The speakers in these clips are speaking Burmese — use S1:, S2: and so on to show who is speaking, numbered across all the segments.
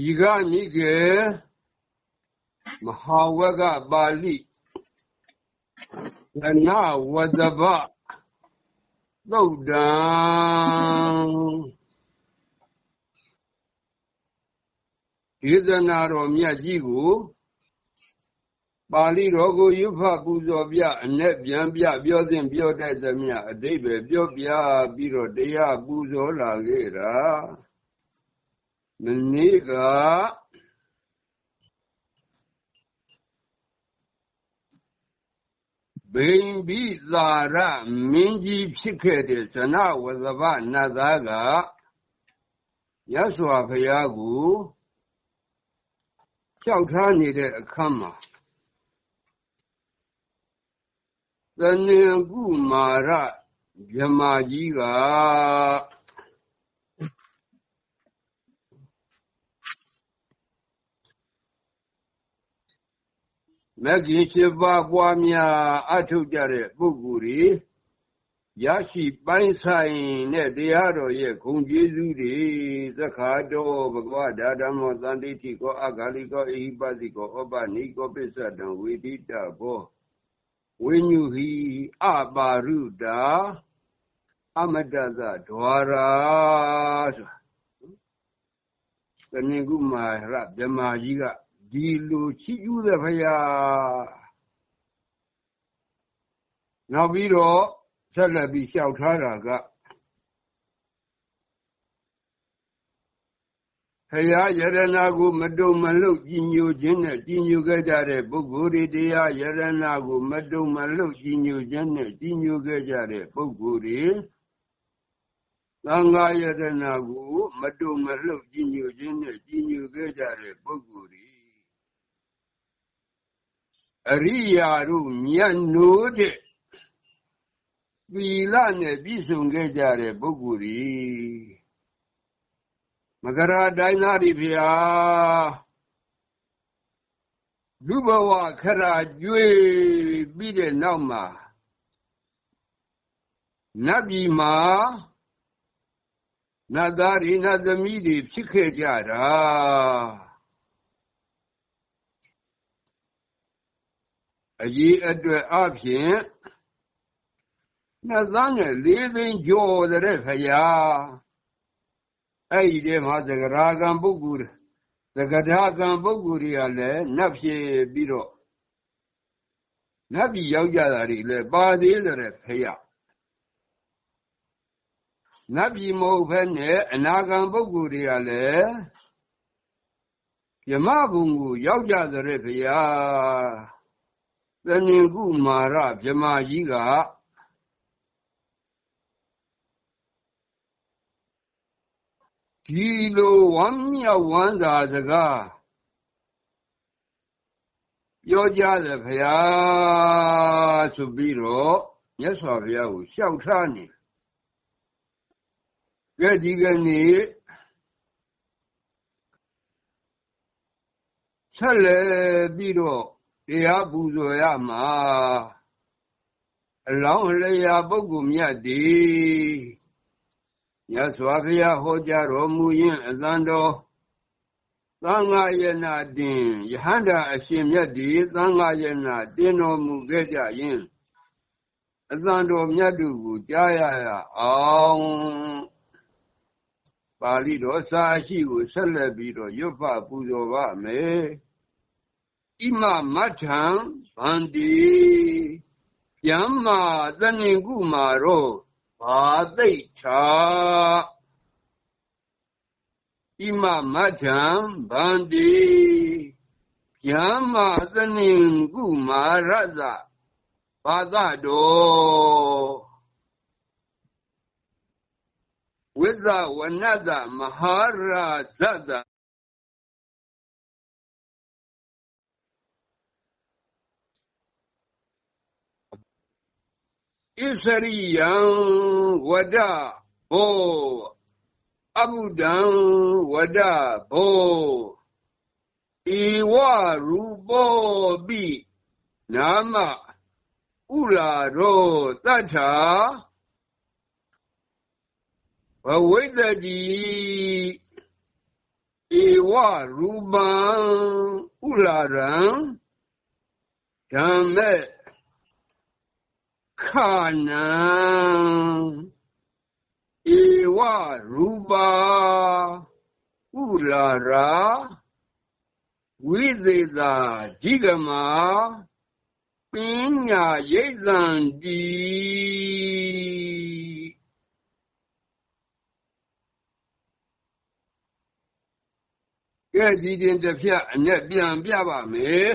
S1: ဒီကနိကေမဟာဝကပါဠိသနဝတ္တဗသုတ်တံဒေသနာတော်မြတ်ကြီးကိုပါဠိတော်ကိုရွတ်ဖတ်ပူဇော်ပြအ내ပြန်ပြပြောစဉ်ပြောတတ်သမျှအတိတ်ပဲပြောပြပြီးတော့တရားပူဇော်လာခဲ့တာ မနေ့ကဘိန်ဘိသာရမင်းကြီးဖြစ်ခဲ့တဲ့ဇနဝဇဗနတ်သားကရသော်ဖရာကိုကြောက်ထားနေတဲ့အခါမှာသနေကုမာရမြမကြီးက မဂ္ဂင်၈ပါးပွားများအထုတ်ကြတဲ့ပုဂ္ဂိုလ်တွေရရှိပိုင်းဆိုင်တဲ့တရားတော်ရဲ့ဂုဏ်ကျေးဇူးတွေသက္ခာတော်ဘဂဝတာဓမ္မောသန္တိတိကောအဂါလိကောအိဟိပတိကောဩပနိကောပစ္စတံဝေတိတဘောဝိညုဟိအပါရုတာအမတသဒွာရာဆိုတဏိကုမာရဗြဟ္မာကြီးက ဒီလိုချီးကျူးတဲ့ဖရာနောက်ပြီးတော့ဆက်လက်ပြီးလျှောက်ထားတာကဖရာယရနာကိုမတုံမလုတ်ကြီးညိုခြင်းနဲ့ကြီးညိုခဲ့ကြတဲ့ပုဂ္ဂိုလ်တွေတရားယရနာကိုမတုံမလုတ်ကြီးညိုခြင်းနဲ့ကြီးညိုခဲ့ကြတဲ့ပုဂ္ဂိုလ်တွေသံဃာယရနာကိုမတုံမလုတ်ကြီးညိုခြင်းနဲ့ကြီးညိုခဲ့ကြတဲ့ပုဂ္ဂိုလ်တွေ အရိယာတို့မြတ်နိုးတဲ့သီလနဲ့ပြည့်စုံခဲ့ကြတဲ့ပုဂ္ဂိုလ်တွေမကရာတိုင်းသားတွေဖျားလူဘဝခရာကျွေးပြီးတဲ့နောက်မှာနတ်ပြည်မှာနတ်သားတွေနတ်သမီးတွေဖြစ်ခဲ့ကြတာ အကြီးအတွက်အဖြစ်နှစ်သန်းနဲ့လေးသိန်းကျော်တဲ့ဖရာအဲ့ဒီထဲမှာသကရာကံပုဂ္ဂိုလ်သကထာကံပုဂ္ဂိုလ်တွေကလည်းနတ်ဖြစ်ပြီးတော့နတ်ပြည်ရောက်ကြတာတွေလည်းပါသေးတဲ့ဖရာနတ်ပြည်မဟုတ်ဘဲနဲ့အနာဂံပုဂ္ဂိုလ်တွေကလည်းယမဘုံကိုရောက်ကြတဲ့ဖရာ တဏင်ကုမာရမြမကြီးကဒီလိုဝမ်းမြောက်ဝမ်းသာစကားပြောကြတယ်ဖရာဆိုပြီးတော့မြတ်စွာဘုရားကိုလျှောက်ထားနေကြဒီကနေ့ဆက်လက်ပြီးတော့ တရားပူဇော်ရမှာအလောင်းလျာပုဂ္ဂိုလ်မြတ်ဒီမြတ်စွာဘုရားဟောကြားတော်မူရင်းအသံတော်သံဃာယနာတင်ယဟန္တာအရှင်မြတ်ဒီသံဃာယနာတင်တော်မူခဲ့ကြရင်အသံတော်မြတ်တို့ကိုကြားရရအောင်ပါဠိတော်စာရှိကိုဆက်လက်ပြီးတော့ရွတ်ဖပူဇော်ပါမယ် ဣမမထံဗန္တိယမ္မာတဏိကုမာရောဘာသိချာဣမမထံဗန္တိယမ္မာတဏိကုမာရသဘာသတော်ဝိဇဝနတမဟာရာဇတ ဣစရိယံဝဒဘောအဘုဒံဝဒဘောဧဝ ခဏံဧဝရူပါဥလာရာဝိသေသာဓိကမာပညာရိတ်သံတိကဲဒီတင်တစ်ဖြတ်အနဲ့ပြန်ပြပါမယ်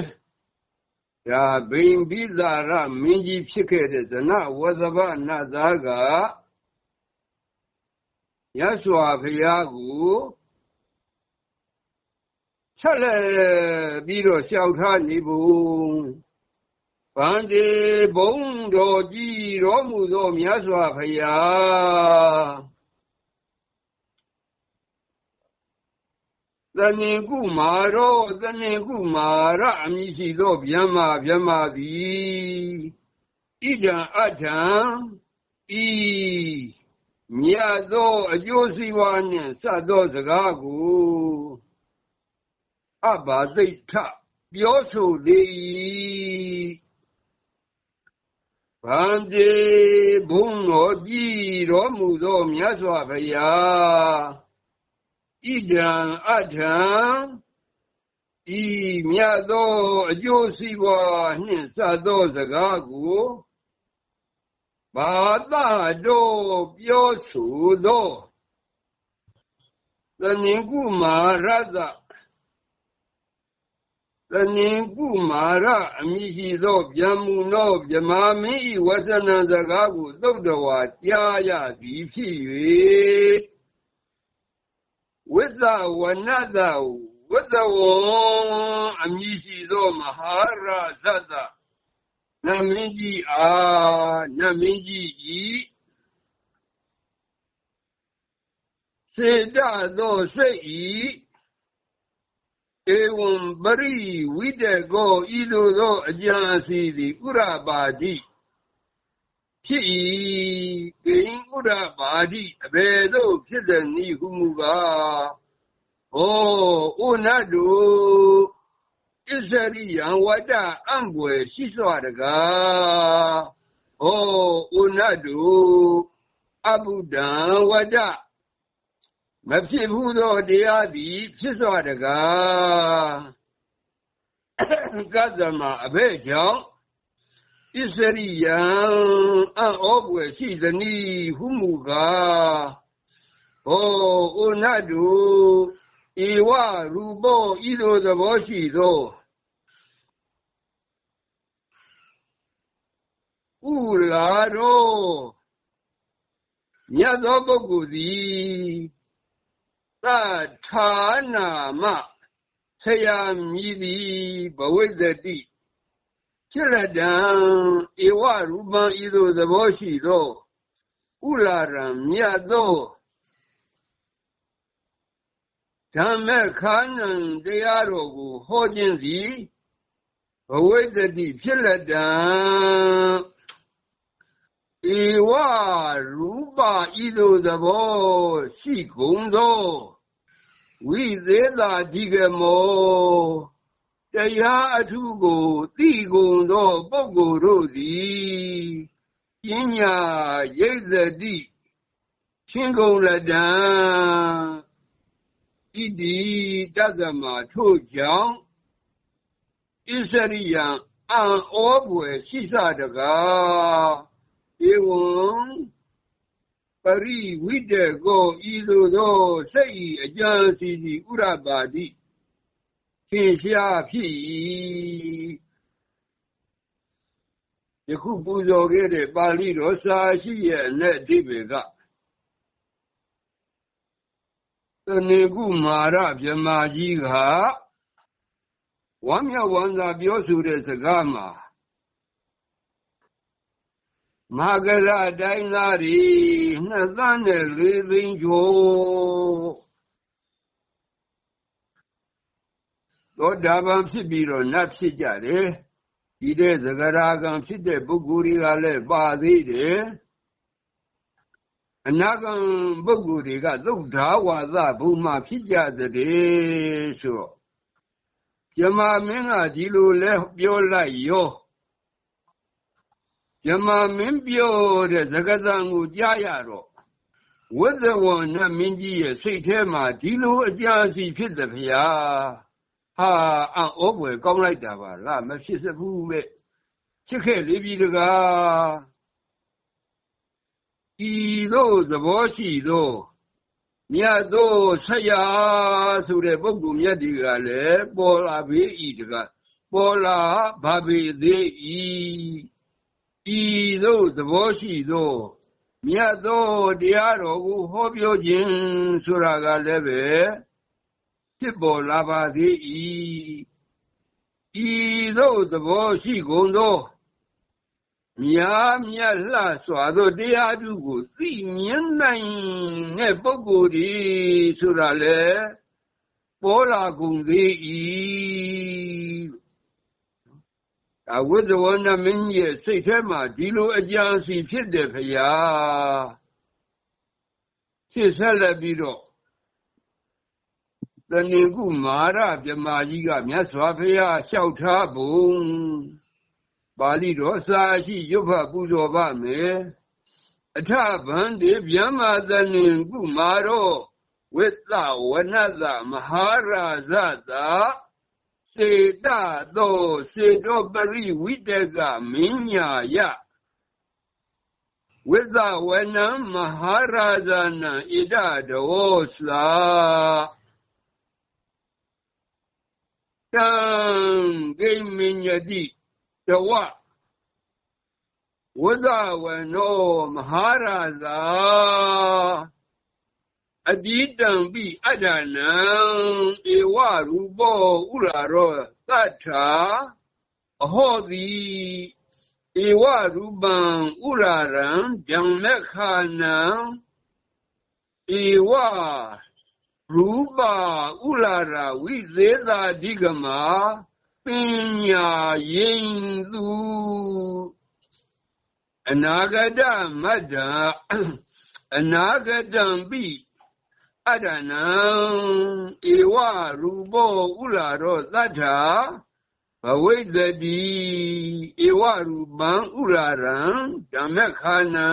S1: ဒါဘိင်ပိဇာရမင်းကြီးဖြစ်ခဲ့တဲ့ဇနဝသဗနတ်သားကရသော်ဖရာကိုဆက်လက်ပြီးတော့လျှောက်ထားနေဖို့ဗန္တိဘုံတော်ကြီးတော်မူသောမြတ်စွာဘုရား သဏင်ကုမာရောသဏင်ကုမာရအမည်ရှိသောဗျမဗျမသည်ဣဒံအထံဤမြတ်သောအကျိုးစီးပွားနှင့်စသောစကားကိုအဘာသိထပြောဆိုလေ၏ဗန္တိဘုံတော်ကြည်တော်မူသောမြတ်စွာဘုရား ဣဒံအထံဤမြတ်သောအကျိုးစီးပွားနှင့်စသောစကားကိုဘာသာတို့ပြောဆိုသောသနင်ကုမာရသသနင်ကုမာရအမိရှိသောဗျံမူသောဗြမာမင်းဤဝဆနံစကားကိုသုတ်တော်ဝါကြားရသည်ဖြစ်၍ ဝိသဝနတဝိသဝံအမိရှိသောမဟာရဇတနမင်းကြီးအားနမင်းကြီးဤစေတသောစိတ်ဤဧဝံပရိဝိတကောဤသို့သောအကြံစီသည်ဥရပါတိ ဖြစ်၏ဂိင်ဥရပါတိအဘယ်သို့ဖြစ်သည်နည်းဟုမူကားဟောဩနတုဣဇရိယံဝတ္တအံွယ်ရှိစွာတကားဟောဩနတုအဘုဒ္ဓံဝတ္တမဖြစ်ဘူးသောတရားသည်ဖြစ်စွာတကားကသမအဘဲ့ကြောင့် ဣစရိယံအံ့ဩပွေရှိသနည်းဟုမူကားဟောဩနတုဧဝရူပောဤသို့သဘောရှိသောဥလာရောမြတ်သောပုဂ္ဂိုလ်သည်သထာနာမဆရာမြည်သည်ဘဝိဇ္ဇတိ ဖြစ်လက်တံဧဝရူပံဤသို့သဘောရှိသောဥလာရံမြတ်သောဓမ္မခါနံတရားတော်ကိုဟောခြင်းသည်ဘဝိတ္တိဖြစ်လက်တံဧဝရူပဤသို့သဘောရှိကုန်သောဝိသေသာဒီကမော တရားအထုကိုသိကုန်သောပုဂ္ဂိုလ်တို့သည်ပညာရိတ်သတိချင်းကုန်လက်တံဣတိတသမထို့ကြောင့်ဣစရိယံအံဩဘွယ်ရှိစတကားဧဝံပရိဝိတေကိုဤသို့သောစိတ်ဤအကြံစီစီဥရပါတိ သင်ရှားဖြစ်၏ယခုပူဇော်ခဲ့တဲ့ပါဠိတော်စာရှိရဲ့အနဲ့အဓိပ္ပာယ်ကတဏိကုမာရဗြဟ္မာကြီးကဝမ်းမြောက်ဝမ်းသာပြောဆိုတဲ့စကားမှာမဂရတိုင်းသားတွေနှစ်သန်းနဲ့လေးသိန်းကျော် သောတာပန်ဖြစ်ပြီးတော့နတ်ဖြစ်ကြတယ်ဒီတဲ့သဂရာကံဖြစ်တဲ့ပုဂ္ဂိုလ်တွေကလည်းပါသေးတယ်အနာဂံပုဂ္ဂိုလ်တွေကသုဒ္ဓဝါဒဘုံမှာဖြစ်ကြတဲ့ဆိုတော့ယမမင်းကဒီလိုလဲပြောလိုက်ရောယမမင်းပြောတဲ့သကသံကိုကြားရတော့ဝိဇဝနမင်းကြီးရဲ့စိတ်ထဲမှာဒီလိုအကြအစီဖြစ်တယ်ဖေ ဟာဟာအံ့ဩပွေကောင်းလိုက်တာပါလားမဖြစ်စဘူးပဲချစ်ခဲ့လေပြီတကားဤသို့သဘောရှိသောမြတ်သောဆက်ရဆိုတဲ့ပုဂ္ဂိုလ်မြတ်တွေကလည်းပေါ်လာပြီဤတကားပေါ်လာဘာပေသေးဤဤသို့သဘောရှိသောမြတ်သောတရားတော်ကိုဟောပြောခြင်းဆိုတာကလည်းပဲ ဖြစ်ပေါ်လာပါသေး၏ဤသို့သဘောရှိကုန်သောမြားမြတ်လှစွာသောတရားသူကိုသိမြင်နိုင်တဲ့ပုဂ္ဂိုလ်ဒီဆိုတာလေပေါ်လာကုန်သေး၏ဒါဝိဇဝနမင်းရဲ့စိတ်ထဲမှာဒီလိုအကြံစီဖြစ်တယ်ဖရာဖြစ်ဆက်လက်ပြီးတော့ တဏင်ကုမာရမြမကြီးကမြတ်စွာဘုရားလျှောက်ထားပုံပါဠိတော်စာရှိရွတ်ဖတ်ပူဇော်ပါမယ်အထဗန္တိဗျမတဏင်ကုမာရောဝိသဝနသမဟာရာဇတာစေတသောစေတောပရိဝိတကမင်းညာယဝိသဝနံမဟာရာဇနံဣဒဒောသာ တံဂိမညတိတဝဝိသဝနောမဟာရာဇာအတိတံပိအဋ္ဌနံဧဝရူပောဥရာရောသတ္ထာအဟောတိဧဝရူပံဥရာရံဓမ္မခာနံဧဝ ရူပဥလာရာဝိသေသာဓိကမာပညာရင်သူအနာဂတမတ္တအနာဂတံပိအတ္တနံဧဝရူပောဥလာရောသတ္ထာဘဝိတတိဧဝရူပံဥလာရံဓမ္မခာနံ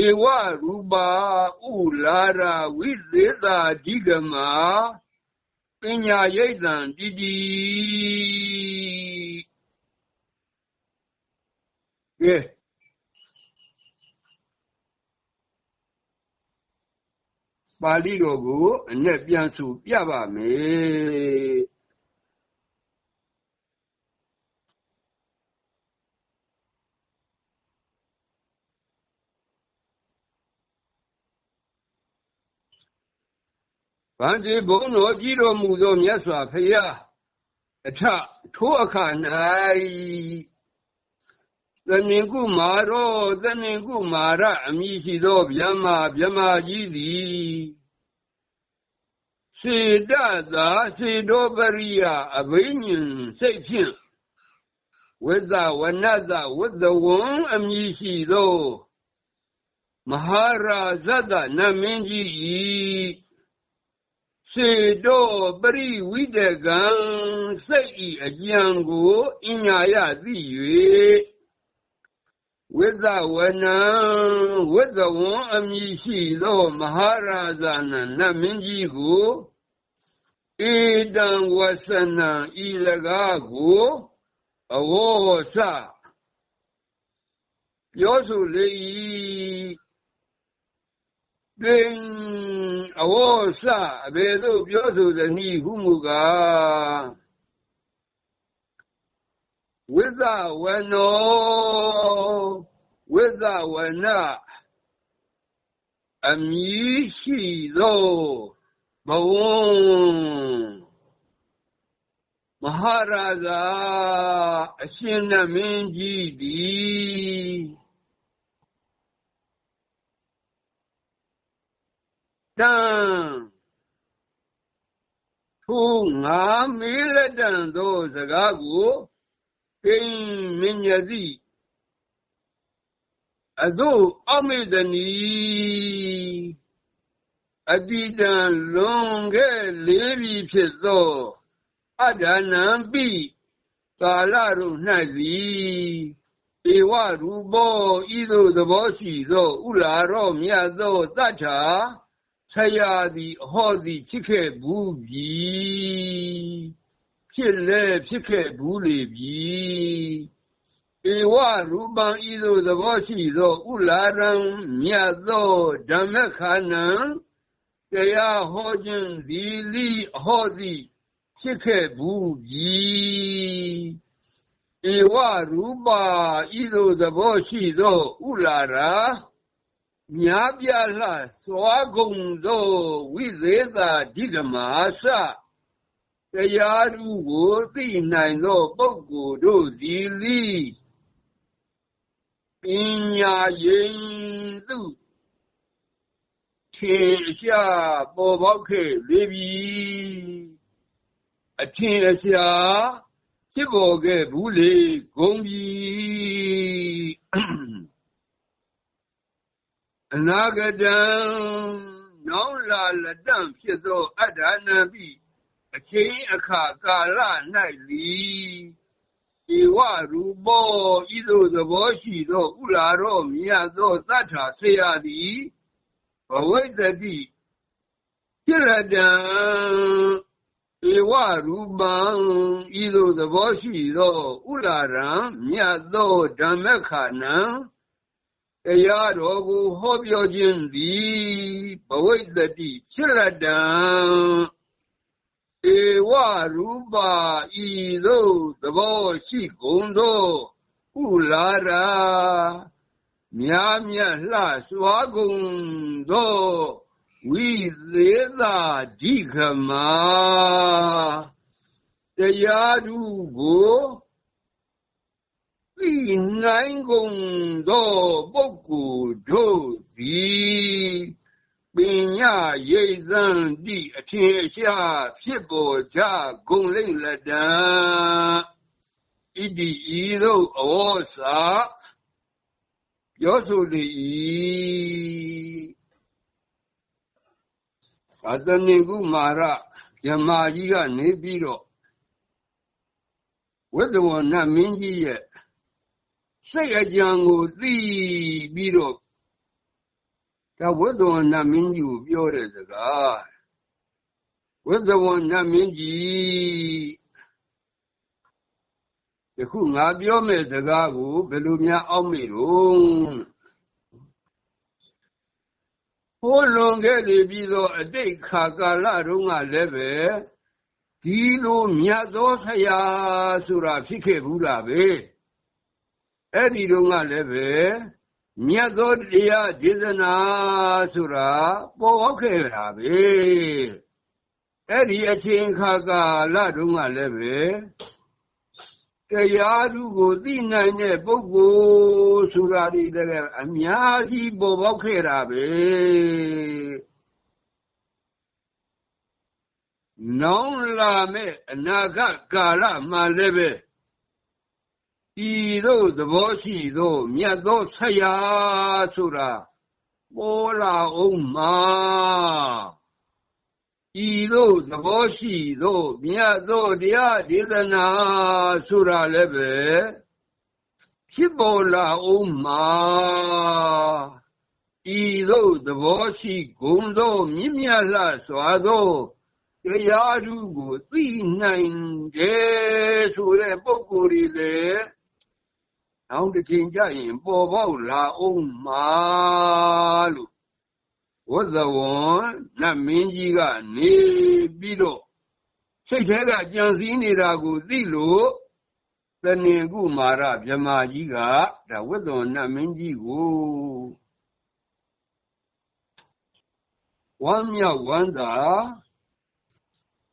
S1: ဧဝရူပါဥလာရာဝိသေသာဓိကမာပညာရိတ်တံတည်တည်ကဲပါဠိတော်ကိုအ내ပြန်ဆိုပြပါမယ် ဗန္တိဘုံတော်ကြီးတော်မူသောမြတ်စွာဘုရားအထထိုအခါ၌သနင်ကုမာရောသနင်ကုမာရအမိရှိသောဗျမဗျမကြီးသည်စေတသာစေတောပရိယအဘိညာဉ်စိတ်ဖြင့်ဝိဇဝနတဝိဇဝံအမိရှိသောမဟာရာဇတနမင်းကြီး၏ စေတောပရိဝိတကံစိတ်ဤအကြံကိုအညာယသိ၍ဝိဇဝနံဝိဇဝံအမည်ရှိသော မဟာရာဇနနတ်မင်းကြီးကိုဧတံဝဆနံဤလကားကိုအဝေါစပြောဆိုလေ၏ပင် အဝေါစအဘယ်သို့ပြောဆိုသည်နည်းဟုမူကားဝိဇဝနောဝိဇဝနအမည်ရှိသောဘဝမဟာရာဇာအရှင်နမင်းကြီးသည် တံထိုငါမေးလက်တံသောစကားကိုကိမင်းညတိအသို့အောက်မေ့သည်နီအတိတံလွန်ခဲ့လေးပြီဖြစ်သောအဒနံပိကာလတို့၌သည်ဧဝရူပောဤသို့သဘောရှိသောဥလာရောမြတ်သောတတ္ထာ ဆရာသည်အဟောသည်ဖြစ်ခဲ့ဘူးပြီဖြစ်လဲဖြစ်ခဲ့ဘူးလေပြီဧဝရူပံဤသို့သဘောရှိသောဥလာရံမြတ်သောဓမ္မခါနံတရားဟောခြင်းသည်လိအဟောသည်ဖြစ်ခဲ့ဘူးပြီဧဝရူပဤသို့သဘောရှိသောဥလာရာ များပြလှစွာကုန်သောဝိသေသာဓိကမာစတရားသူကိုသိနိုင်သောပုဂ္ဂိုလ်တို့သည်လိပညာရင်သူထေရှာပေါ်ပေါက်ခဲ့လေပြီအထင်အရှားဖြစ်ပေါ်ခဲ့ဘူးလေဂုံပြီ အနာဂတံနောင်လာလတံဖြစ်သောအဋ္ဌာဏပိအချိန်အခါကာလ၌လီဧဝရူပောဤသို့သဘောရှိသောဥလာရောမြတ်သောတတ္ထာဆေယသည်ဘဝိတ္တိဖြစ်ရတံဧဝရူပံဤသို့သဘောရှိသောဥလာရံမြတ်သောဓမ္မခဏံ တရားတော်ကိုဟောပြောခြင်းသည်ဘဝိတ္တိဖြစ်ရတံဧဝရူပဤသို့သဘောရှိကုန်သောဥလာရာမြားမြတ်လှစွာကုန်သောဝိသေသာဓိခမတရားသူကို သိနိုင်ကုန်သောပုဂ္ဂိုလ်တို့သည်ပညာရိတ်သံတိအထင်ရှားဖြစ်ပေါ်ကြကုန်လိမ့်လက်တံဣတိဤသို့အဝေါ်စာပြောဆိုလေ၏သာသနိကုမာရယမကြီးကနေပြီးတော့ဝိသဝနမင်းကြီးရဲ့ စိတ်အကြံကိုသိပြီးတော့ဒါဝိသဝနမင်းကြီးကိုပြောတဲ့စကားဝိသဝနမင်းကြီးယခုငါပြောမဲ့စကားကိုဘယ်လိုများအောက်မေ့တော့ဟိုးလွန်ခဲ့နေပြီးသောအတိတ်ခါကာလတုန်းကလည်းပဲဒီလိုမြတ်သောဆရာဆိုတာဖြစ်ခဲ့ဘူးလားပဲ အဲ့ဒီတုန်းကလည်းပဲမြတ်သောတရားဒေသနာဆိုတာပေါ်ပေါက်ခဲ့တာပဲအဲ့ဒီအချိန်ခါကာလတုန်းကလည်းပဲတရားသူကိုသိနိုင်တဲ့ပုဂ္ဂိုလ်ဆိုတာဒီတကယ်အများကြီးပေါ်ပေါက်ခဲ့တာပဲနောင်လာမဲ့အနာဂတ်ကာလမှာလည်းပဲ ဤသို့သဘောရှိသောမြတ်သောဆရာဆိုတာပေါ်လာအောင်မှာဤသို့သဘောရှိသောမြတ်သောတရားဒေသနာဆိုတာလည်းပဲဖြစ်ပေါ်လာအောင်မှာဤသို့သဘောရှိဂုံသောမြင့်မြတ်လှစွာသောတရားသူကိုသိနိုင်တယ်ဆိုတဲ့ပုဂ္ဂိုလ်တွေလည်း နောက်တစ်ချိန်ကျရင်ပေါ်ပေါက်လာအောင်မှာလို့ဝဇဝံနတ်မင်းကြီးကနေပြီးတော့စိတ်ထဲကကြံစည်နေတာကိုသိလို့တဏင်ကုမာရမြမကြီးကဒါဝဇဝံနတ်မင်းကြီးကိုဝမ်းမြောက်ဝမ်းသာ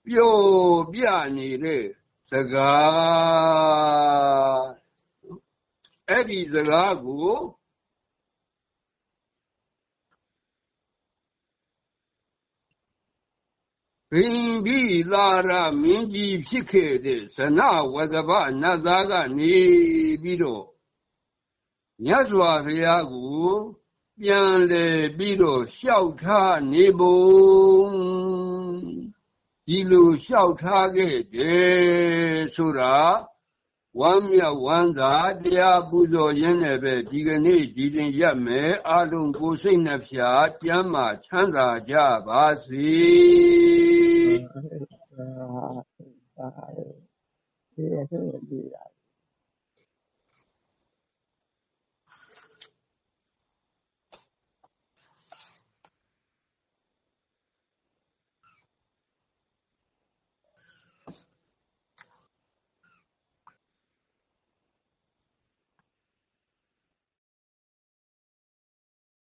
S1: ပျော်ပြနေတဲ့စကား အဲ့ဒီစကားကိုဘိင်ဘိလာရမင်းကြီးဖြစ်ခဲ့တဲ့ဇနဝဇဘနတ်သားကနေပြီးတော့မြတ်စွာဘုရားကိုပြန်လေပြီးတော့လျှောက်ထားနေပုံဒီလိုလျှောက်ထားခဲ့တယ်ဆိုတာ ဝမ်းမြောက်ဝမ်းသာတရားပူဇော်ရင်းနဲ့ပဲဒီကနေ့ဒီတင်ရက်မယ်အလုံးကိုစိတ်နှဖျားကျမ်းမာချမ်းသာကြပါစေ
S2: အာအာဒီအဖြစ်ဒီ